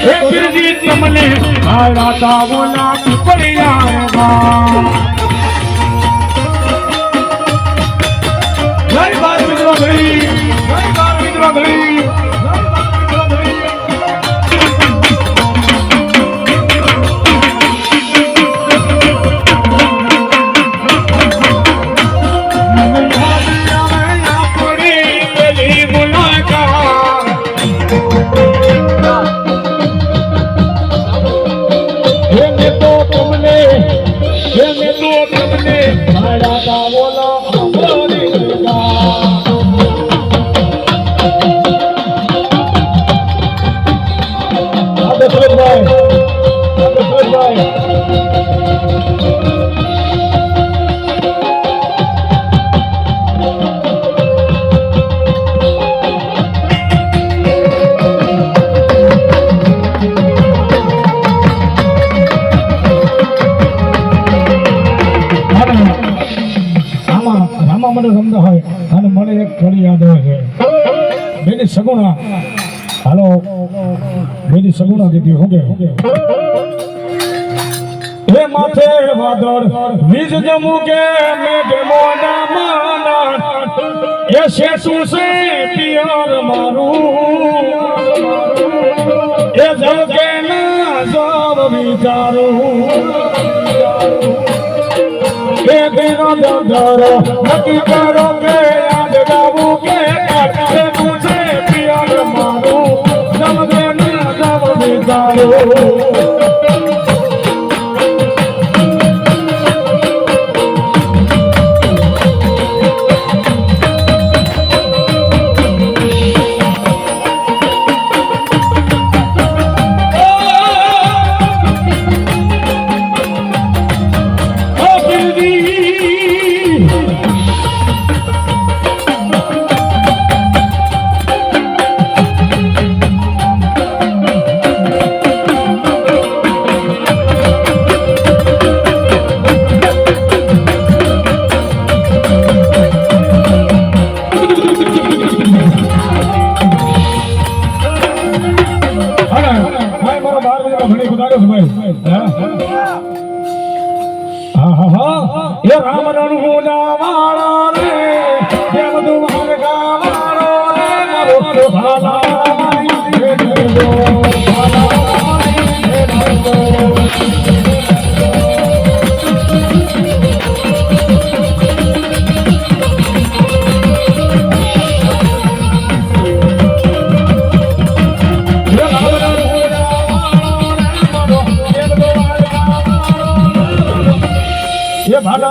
તમને આડા તાવોના પીપળિયા રામા હોય અને મને એક ઘડી યાદ આવે છે. બેની સગુણા. હાલો. બેની સગુણા કીધી, હું કે? હે માથે વાદળ, વીજ જમુ કે મેઘ મોના માના એ શેષું છે પિયર મારું. એ જગે ના જબ વિચારું. દિનો દંડરો નક્કી કરો કે આજ ગાવું કે કાઢે મુજે પિયર મારું જમગે ના જબ વિચારું હા હા હા. એ રામ રણુના વાળા રે દેવ દ્વારકા વાળો રે મારો મારી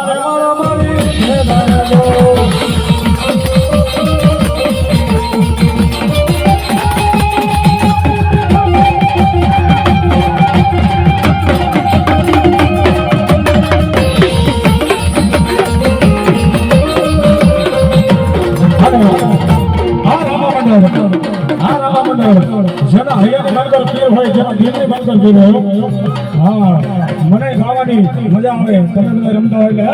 મારો હૈયાની પીર હોય જેના દિલની બાંકર પીર હોય હા, મને ગાવાની મજા આવે. તમે બધા રમતા હોય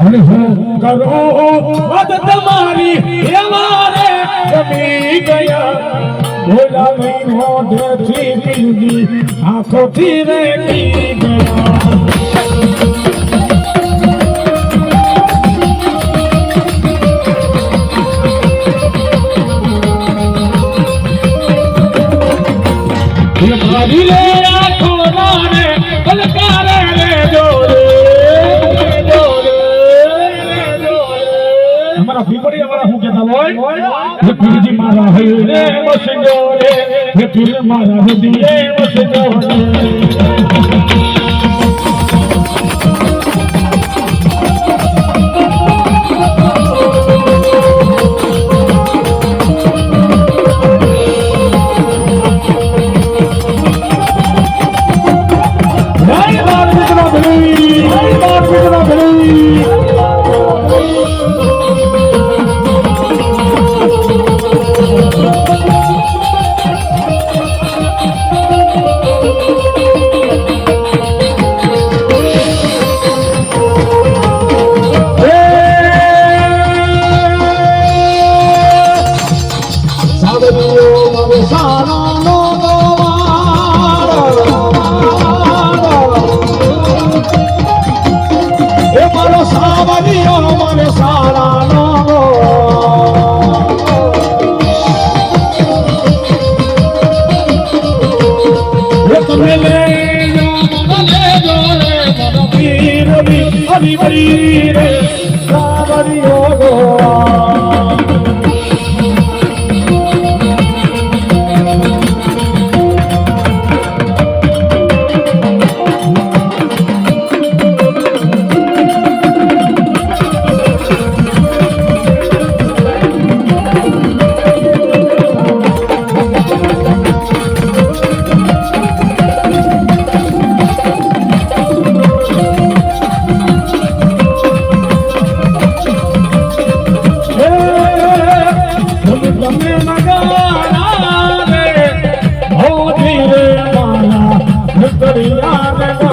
અને હું કરું વાત તમારી મારે ગમી ગયા. બોલા નહીં મોઢેથી પીંદી આંખોથી રેતી ગયા. અમારા પીપળી અમારા શું કહેતા હોય? પીરજી મારા હૈ રે વસજો રે પીર મારા હદીએ વસજો રે મને લેજો રે મારા પીરની હરિભરી રે સાવરિયો ગોવા శ్రీరామ